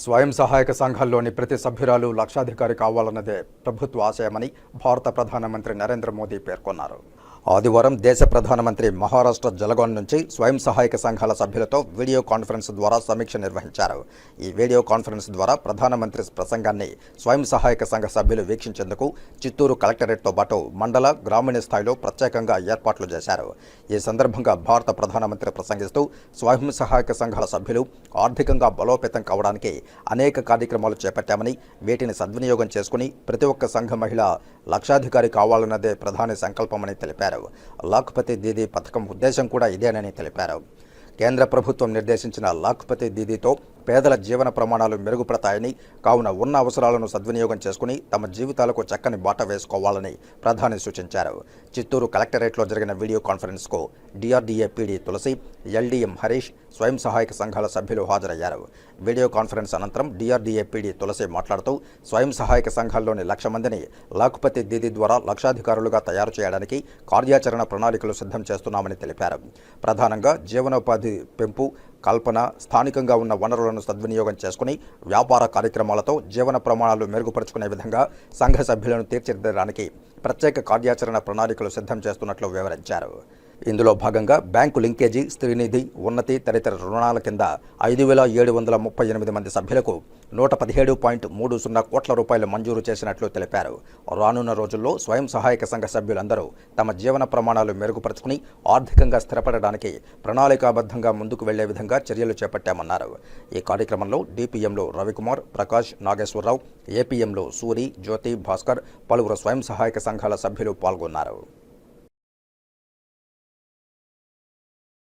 స్వయం సహాయక సంఘాల్లోని ప్రతి సభ్యురాలు లక్షాధికారి కావాలన్నదే ప్రభుత్వ ఆశయమని భారత ప్రధానమంత్రి నరేంద్ర మోదీ పేర్కొన్నారు. ఆదివారం దేశ ప్రధానమంత్రి మహారాష్ట్ర జలగాన్ నుంచి స్వయం సహాయక సంఘాల సభ్యులతో వీడియో కాన్ఫరెన్స్ ద్వారా సమీక్ష నిర్వహించారు. ఈ వీడియో కాన్ఫరెన్స్ ద్వారా ప్రధానమంత్రి ప్రసంగాన్ని స్వయం సహాయక సంఘ సభ్యులు వీక్షించేందుకు చిత్తూరు కలెక్టరేట్తో పాటు మండల గ్రామీణ స్థాయిలో ప్రత్యేకంగా ఏర్పాట్లు చేశారు. ఈ సందర్భంగా భారత ప్రధానమంత్రి ప్రసంగిస్తూ స్వయం సహాయక సంఘాల సభ్యులు ఆర్థికంగా బలోపేతం కావడానికి అనేక కార్యక్రమాలు చేపట్టామని వీటిని సద్వినియోగం చేసుకుని ప్రతి ఒక్క సంఘ మహిళ లక్షాధికారి కావాలన్నదే ప్రధాని సంకల్పమని తెలిపారు. లాఖ్పతి దీదీ పథకం ఉద్దేశం కూడా ఇదేనని తెలిపారు. కేంద్ర ప్రభుత్వం నిర్దేశించిన లాక్పతి దీదీతో పేదల జీవన ప్రమాణాలు మెరుగుపడతాయని కావున ఉన్న అవసరాలను సద్వినియోగం చేసుకుని తమ జీవితాలకు చక్కని బాట వేసుకోవాలని ప్రధాని సూచించారు. చిత్తూరు కలెక్టరేట్లో జరిగిన video కాన్ఫరెన్స్కు DRDA PD Tulasi LDM Harish స్వయం సహాయక సంఘాల సభ్యులు హాజరయ్యారు. వీడియో కాన్ఫరెన్స్ అనంతరం డిఆర్డీఏ పీడీ తులసి మాట్లాడుతూ స్వయం సహాయక సంఘాల్లోని లక్ష మందిని లాకుపతి దీదీ ద్వారా లక్షాధికారులుగా తయారు చేయడానికి కార్యాచరణ ప్రణాళికలు సిద్ధం చేస్తున్నామని తెలిపారు. ప్రధానంగా జీవనోపాధి పెంపు కల్పన స్థానికంగా ఉన్న వనరులను సద్వినియోగం చేసుకుని వ్యాపార కార్యక్రమాలతో జీవన ప్రమాణాలు మెరుగుపరుచుకునే విధంగా సంఘ సభ్యులను తీర్చిదిద్దడానికి ప్రత్యేక కార్యాచరణ ప్రణాళికలు సిద్ధం చేస్తున్నట్లు వివరించారు. ఇందులో భాగంగా బ్యాంకు లింకేజీ స్త్రీనిధి ఉన్నతి తదితర రుణాల కింద ఐదు వేల ఏడు వందల ముప్పై ఎనిమిది మంది సభ్యులకు నూట పదిహేడు పాయింట్ మూడు సున్నా కోట్ల రూపాయలు మంజూరు చేసినట్లు తెలిపారు. రానున్న రోజుల్లో స్వయం సహాయక సంఘ సభ్యులందరూ తమ జీవన ప్రమాణాలు మెరుగుపరుచుకుని ఆర్థికంగా స్థిరపడడానికి ప్రణాళికాబద్ధంగా ముందుకు వెళ్ళే విధంగా చర్యలు చేపట్టామన్నారు. ఈ కార్యక్రమంలో డిపిఎంలో రవికుమార్ ప్రకాష్ నాగేశ్వరరావు ఏపీఎంలో సూరి జ్యోతి భాస్కర్ పలువురు స్వయం సహాయక సంఘాల సభ్యులు పాల్గొన్నారు.